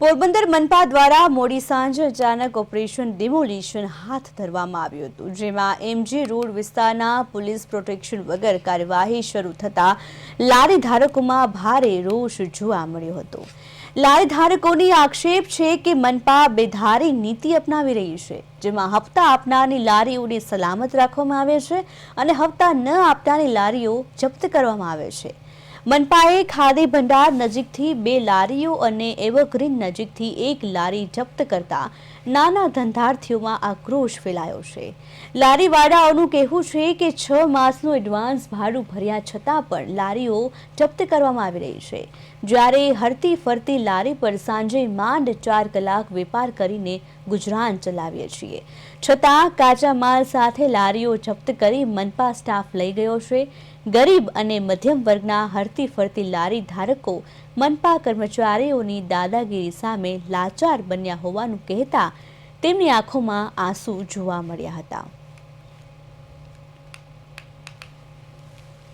પોરબંદર મનપા દ્વારા મોડી સાંજે અચાનક ઓપરેશન ડિમોલિશન હાથ ધરવામાં આવ્યું હતું, જેમાં એમજી રોડ વિસ્તારના પોલીસ પ્રોટેક્શન વગર કાર્યવાહી શરૂ થતાં લારી ધારકોમાં ભારે રોષ જોવા મળ્યો હતો. લારી ધારકોની આક્ષેપ છે કે મનપા બેધારી નીતિ અપનાવી રહી છે, જેમાં હપ્તા આપનારની લારીઓને સલામત રાખવામાં આવે છે અને હપ્તા ન આપનારની લારીઓ જપ્ત કરવામાં આવે છે. મનપાએ ખાદી ભંડાર નજીકથી બે લારીઓ અને એવરગ્રીન નજીકથી એક લારી જપ્ત કરતા નાના ધંધાર્થીઓમાં આક્રોશ ફેલાયો છે. લારીવાળાઓનું કહેવું છે કે છ માસનું એડવાન્સ ભાડું ભર્યા છતાં પણ લારીઓ જપ્ત કરવામાં આવી રહી છે. જ્યારે હરતી ફરતી લારી પર સાંજે માંડ ચાર કલાક વેપાર કરીને ગુજરાન ચલાવીએ છીએ. છતાં કાચા માલ સાથે લારીઓ જપ્ત કરી મનપા સ્ટાફ લઈ ગયો છે. ગરીબ અને મધ્યમ વર્ગના હરતી ફરતી લારી ધારકો, મનપા કર્મચારીઓની દાદાગીરી સામે લાચાર બન્યા હોવાનું કહેતા તેમની આંખોમાં આંસુ જોવા મળ્યા હતા.